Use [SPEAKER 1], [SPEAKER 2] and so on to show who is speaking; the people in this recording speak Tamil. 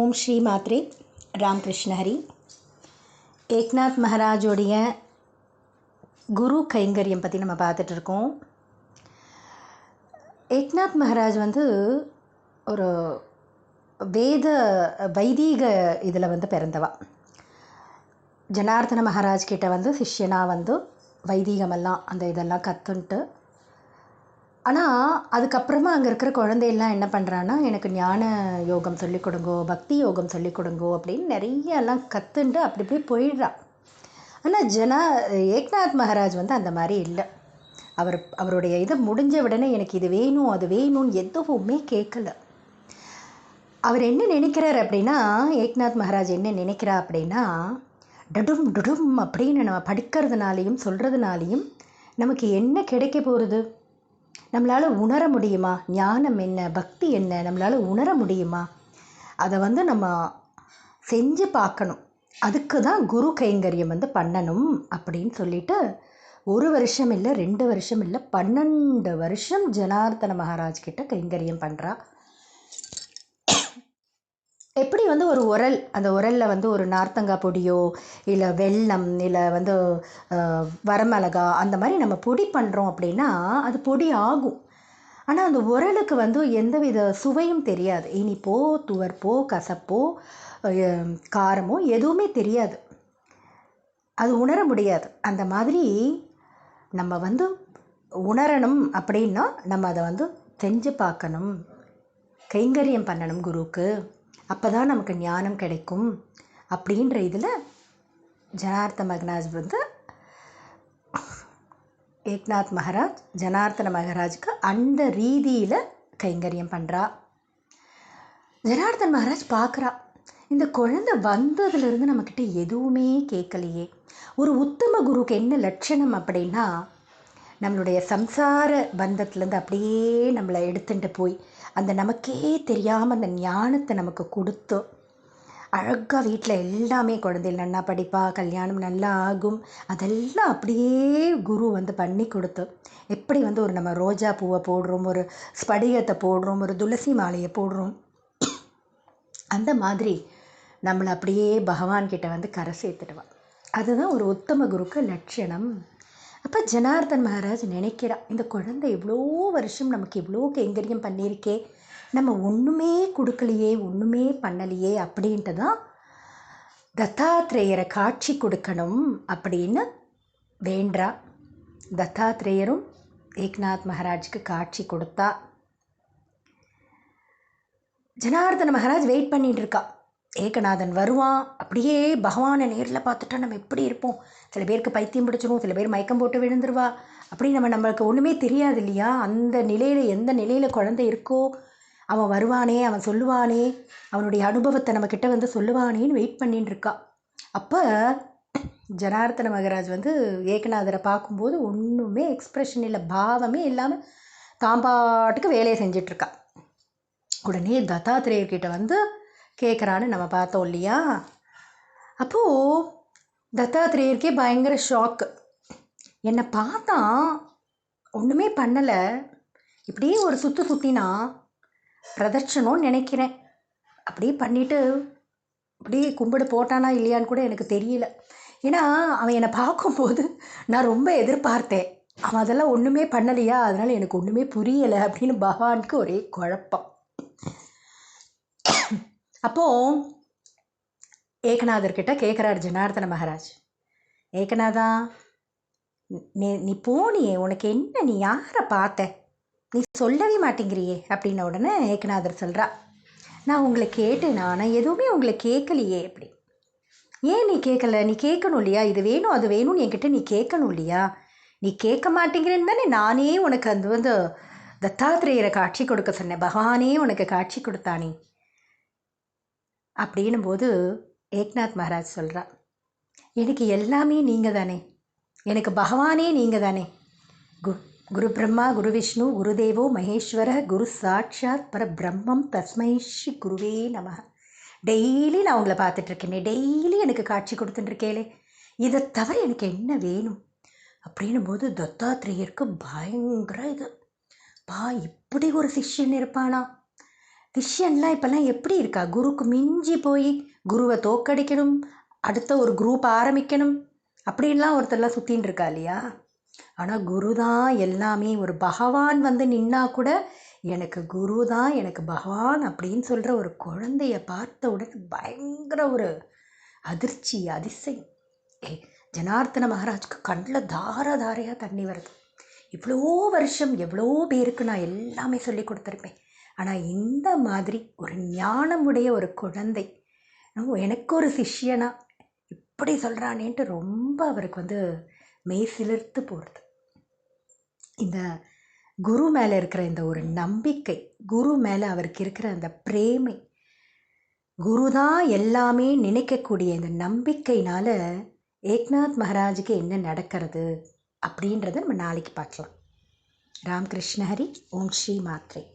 [SPEAKER 1] ஓம் ஸ்ரீ மாத்ரி ராம்கிருஷ்ணஹரி ஏக்நாத் மகாராஜோடைய குரு கைங்கரியம் பற்றி நம்ம பார்த்துட்டு இருக்கோம். ஏக்நாத் மகாராஜ் வந்து ஒரு வேத வைதீக இதில் வந்து பிறந்தவா. ஜனார்தன மகாராஜ் கிட்ட வந்து சிஷ்யனாக வந்து வைதீகமெல்லாம் அந்த இதெல்லாம் கற்றுன்ட்டு ஆனால் அதுக்கப்புறமா அங்கே இருக்கிற குழந்தையெல்லாம் என்ன பண்ணுறான்னா எனக்கு ஞான யோகம் சொல்லிக் கொடுங்கோ பக்தி யோகம் சொல்லிக் கொடுங்கோ அப்படின்னு நிறைய எல்லாம் கற்றுண்டு அப்படி இப்படி போயிடுறா. ஆனால் ஜனா ஏக்நாத் மகாராஜ் வந்து அந்த மாதிரி இல்லை. அவர் அவருடைய இது முடிஞ்ச உடனே எனக்கு இது வேணும் அது வேணும்னு எதுவுமே கேட்கல அவர் என்ன நினைக்கிறார் அப்படின்னா ஏக்நாத் மகாராஜ் என்ன நினைக்கிறா அப்படின்னா டடும் டுடும் அப்படின்னு நம்ம படிக்கிறதுனாலையும் சொல்கிறதுனாலையும் நமக்கு என்ன கிடைக்க போகிறது நம்மளால் உணர முடியுமா? ஞானம் என்ன? பக்தி என்ன? நம்மளால் உணர முடியுமா? அதை வந்து நம்ம செஞ்சு பார்க்கணும். அதுக்கு தான் குரு கைங்கரியம் வந்து பண்ணணும் அப்படின்னு சொல்லிட்டு ஒரு வருஷம் இல்லை ரெண்டு வருஷம் இல்லை பன்னெண்டு வருஷம் ஜனார்த்தன மகாராஜ் கிட்ட கைங்கரியம் பண்ணுறா எப்படி வந்து ஒரு உரல் அந்த உரலில் வந்து ஒரு நார்த்தங்காய் பொடியோ இல்லை வெல்லம் இல்லை வந்து வரமிளகா அந்த மாதிரி நம்ம பொடி பண்ணுறோம் அப்படின்னா அது பொடி ஆகும். ஆனால் அந்த உரலுக்கு வந்து எந்தவித சுவையும் தெரியாது. இனிப்போ துவர்ப்போ கசப்போ காரமோ எதுவுமே தெரியாது. அது உணர முடியாது. அந்த மாதிரி நம்ம வந்து உணரணும் அப்படின்னா நம்ம அதை வந்து செஞ்சு பார்க்கணும். கைங்கரியம் பண்ணணும் குருவுக்கு. அப்போ தான் நமக்கு ஞானம் கிடைக்கும் அப்படின்ற இதில் ஜனார்த்த மகராஜ் வந்து ஏக்நாத் மகராஜ் ஜனார்த்தன மகராஜுக்கு அந்த ரீதியில் கைங்கரியம் பண்ணுறா ஜனார்த்தன் மகராஜ் பார்க்குறா இந்த குழந்தை வந்ததுலேருந்து நம்மக்கிட்ட எதுவுமே கேட்கலையே. ஒரு உத்தம குருக்கு என்ன லட்சணம் அப்படின்னா நம்மளுடைய சம்சார பந்தத்துலேருந்து அப்படியே நம்மளை எடுத்துகிட்டு போய் அந்த நமக்கே தெரியாமல் அந்த ஞானத்தை நமக்கு கொடுத்து அழகாக வீட்டில் எல்லாமே குழந்தைகள் நல்லா படிப்பா கல்யாணம் நல்லா ஆகும். அதெல்லாம் அப்படியே குரு வந்து பண்ணி கொடுத்து எப்படி வந்து ஒரு நம்ம ரோஜா பூவை போடுறோம் ஒரு ஸ்படிகத்தை போடுறோம் ஒரு துளசி மாலையை போடுறோம். அந்த மாதிரி நம்மளை அப்படியே பகவான்கிட்ட வந்து கரை சேர்த்துடுவான் அதுதான் ஒரு உத்தம குருக்கு லட்சணம். அப்போ ஜனார்தன் மகாராஜ் நினைக்கிறா இந்த குழந்தை இவ்வளோ வருஷம் நமக்கு இவ்வளோ கைங்கரியம் பண்ணியிருக்கே நம்ம ஒன்றுமே கொடுக்கலையே ஒன்றுமே பண்ணலையே அப்படின்ட்டு தான் தத்தாத்ரேயரை காட்சி கொடுக்கணும் அப்படின்னு வேண்டா தத்தாத்ரேயரும் ஏக்நாத் மகாராஜுக்கு காட்சி கொடுத்தா. ஜனார்தன மகாராஜ் வெயிட் பண்ணிகிட்டு இருக்கா. ஏகநாதன் வருவான். அப்படியே பகவானை நேரில் பார்த்துட்டா நம்ம எப்படி இருப்போம்? சில பேருக்கு பைத்தியம் பிடிச்சிரும் சில பேர் மயக்கம் போட்டு விழுந்துருவா. அப்படி நம்ம நம்மளுக்கு ஒன்றுமே தெரியாது இல்லையா? அந்த நிலையில் எந்த நிலையில் குழந்தை இருக்கோ அவன் வருவானே அவன் சொல்லுவானே அவனுடைய அனுபவத்தை நம்மக்கிட்ட வந்து சொல்லுவானேன்னு வெயிட் பண்ணின்னு இருக்கா. அப்போ ஜனார்த்தன மகராஜ் வந்து ஏகநாதரை பார்க்கும்போது ஒன்றுமே எக்ஸ்ப்ரெஷன் இல்லை பாவமே இல்லாமல் தாம்பாட்டுக்கு வேலையை செஞ்சிட்ருக்கா உடனே தத்தாத்திரேயர்கிட்ட வந்து கேட்குறான்னு நம்ம பார்த்தோம் இல்லையா? அப்போது தத்தாத்திரேயருக்கே பயங்கர ஷாக்கு என்னை பார்த்தா ஒன்றுமே பண்ணலை. இப்படியே ஒரு சுற்று சுற்றினா பிரதட்சணம்னு நினைக்கிறேன். அப்படியே பண்ணிவிட்டு அப்படியே கும்பிடு போட்டானா இல்லையான்னு கூட எனக்கு தெரியல. ஏன்னா அவன் என்னை பார்க்கும்போது நான் ரொம்ப எதிர்பார்த்தேன். அவன் அதெல்லாம் ஒன்றுமே பண்ணலையா? அதனால் எனக்கு ஒன்றுமே புரியலை அப்படின்னு பகவானுக்கு ஒரே குழப்பம். அப்போது ஏகநாதர்கிட்ட கேட்குறாரு ஜனார்தன மகாராஜ். ஏகநாதா நீ நீ போனியே உனக்கு என்ன நீ யாரை பார்த்த? நீ சொல்லவே மாட்டேங்கிறியே அப்படின்ன உடனே ஏகநாதர் சொல்கிறா நான் உங்களை கேட்டேன் ஆனால் எதுவுமே உங்களை கேட்கலையே அப்படி. ஏன் நீ கேட்கல நீ கேட்கணும் இல்லையா? இது வேணும் அது வேணும்னு என்கிட்ட நீ கேட்கணும் இல்லையா? நீ கேட்க மாட்டேங்கிறேன்னு தானே நானே உனக்கு அது வந்து தத்தாத்திரேயரை காட்சி கொடுக்க சொன்னேன். பகவானே உனக்கு காட்சி கொடுத்தானே அப்படின்னும் போது ஏக்நாத் மகாராஜ் சொல்கிறா எனக்கு எல்லாமே நீங்கள் தானே எனக்கு பகவானே நீங்கள் தானே கு குரு பிரம்மா குரு விஷ்ணு குருதேவோ மகேஸ்வர குரு சாட்சாத் பர பிரம்மம் தஸ்மை ஸ்ரீ குருவே நம. டெய்லி நான் உங்களை பார்த்துட்ருக்கேனே டெய்லி எனக்கு காட்சி கொடுத்துட்டுருக்கேலே இதை தவிர எனக்கு என்ன வேணும்? அப்படின்னும் போது தத்தாத்திரேயருக்கு பயங்கர இது. பா இப்படி ஒரு சிஷ்யன் இருப்பானா? சிஷ்யன்லாம் இப்போல்லாம் எப்படி இருக்கா? குருக்கு மிஞ்சி போய் குருவை தோக்கடிக்கணும் அடுத்த ஒரு குரூப் ஆரம்பிக்கணும் அப்படின்லாம் ஒருத்தர்லாம் சுற்றின்னு இருக்கா இல்லையா? ஆனால் குரு தான் எல்லாமே. ஒரு பகவான் வந்து நின்னா கூட எனக்கு குரு தான் எனக்கு பகவான் அப்படின்னு சொல்கிற ஒரு குழந்தைய பார்த்த உடனே பயங்கர ஒரு அதிர்ச்சி அதிசயம். ஏ ஜனார்த்தன மகாராஜ்க்கு கண்ணில் தார தாரையாக தண்ணி வருது. இவ்வளோ வருஷம் எவ்வளோ பேருக்கு நான் எல்லாமே சொல்லி கொடுத்துருப்பேன். ஆனால் இந்த மாதிரி ஒரு ஞானமுடைய ஒரு குழந்தை எனக்கு ஒரு சிஷ்யனா? இப்படி சொல்கிறானேன்ட்டு ரொம்ப அவருக்கு வந்து மெய் சிலிர்த்து போகிறது இந்த குரு மேலே இருக்கிற இந்த ஒரு நம்பிக்கை குரு மேலே அவருக்கு இருக்கிற அந்த பிரேமை குரு தான் எல்லாமே நினைக்கக்கூடிய இந்த நம்பிக்கையினால ஏக்நாத் மகாராஜுக்கு என்ன நடக்கிறது அப்படின்றத நம்ம நாளைக்கு பார்க்கலாம். ராம்கிருஷ்ண ஹரி ஓம் ஸ்ரீ மாத்ரே.